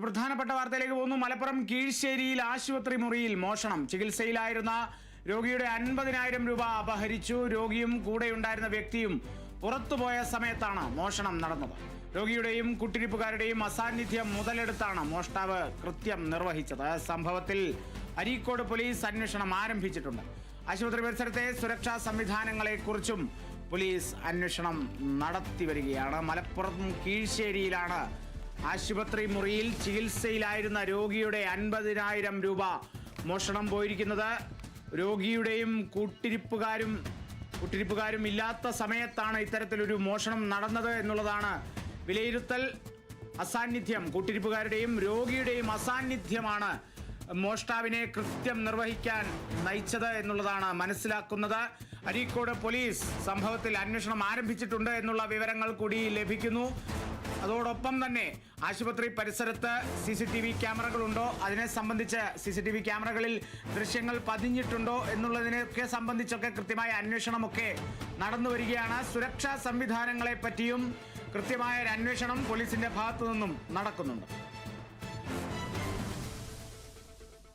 പ്രധാനപ്പെട്ട വാർത്തയിലേക്ക് പോകുന്നു. മലപ്പുറം കീഴ്ശ്ശേരിയിൽ ആശുപത്രി മുറിയിൽ മോഷണം. ചികിത്സയിലായിരുന്ന രോഗിയുടെ അൻപതിനായിരം രൂപ അപഹരിച്ചു. രോഗിയും കൂടെയുണ്ടായിരുന്ന വ്യക്തിയും പുറത്തുപോയ സമയത്താണ് മോഷണം നടന്നത്. രോഗിയുടെയും കുട്ടിരിപ്പുകാരുടെയും അസാന്നിധ്യം മുതലെടുത്താണ് മോഷ്ടാവ് കൃത്യം നിർവഹിച്ചത്. സംഭവത്തിൽ അരീക്കോട് പോലീസ് അന്വേഷണം ആരംഭിച്ചിട്ടുണ്ട്. ആശുപത്രി പരിസരത്തെ സുരക്ഷാ സംവിധാനങ്ങളെക്കുറിച്ചും പോലീസ് അന്വേഷണം നടത്തി വരികയാണ്. മലപ്പുറം കീഴ്ശ്ശേരിയിലാണ് ആശുപത്രി മുറിയിൽ ചികിത്സയിലായിരുന്ന രോഗിയുടെ അൻപതിനായിരം രൂപ മോഷണം പോയിരിക്കുന്നത്. രോഗിയുടെയും കൂട്ടിരിപ്പുകാരും കൂട്ടിരിപ്പുകാരും ഇല്ലാത്ത സമയത്താണ് ഇത്തരത്തിലൊരു മോഷണം നടന്നത് എന്നുള്ളതാണ് വിലയിരുത്തൽ. അസാന്നിധ്യം കൂട്ടിരിപ്പുകാരുടെയും രോഗിയുടെയും അസാന്നിധ്യമാണ് മോഷ്ടാവിനെ കൃത്യം നിർവഹിക്കാൻ നയിച്ചത് എന്നുള്ളതാണ് മനസ്സിലാക്കുന്നത്. അരീക്കോട് പോലീസ് സംഭവത്തിൽ അന്വേഷണം ആരംഭിച്ചിട്ടുണ്ട് എന്നുള്ള വിവരങ്ങൾ കൂടി ലഭിക്കുന്നു. അതോടൊപ്പം തന്നെ ആശുപത്രി പരിസരത്ത് സി സി ടി വി ക്യാമറകളുണ്ടോ? അതിനെ സംബന്ധിച്ച് സി സി ടി വി ക്യാമറകളിൽ ദൃശ്യങ്ങൾ പതിഞ്ഞിട്ടുണ്ടോ എന്നുള്ളതിനൊക്കെ സംബന്ധിച്ചൊക്കെ കൃത്യമായ അന്വേഷണമൊക്കെ നടന്നു വരികയാണ്. സുരക്ഷാ സംവിധാനങ്ങളെ പറ്റിയും കൃത്യമായ ഒരു അന്വേഷണം പോലീസിന്റെ ഭാഗത്തു നിന്നും നടക്കുന്നുണ്ട്.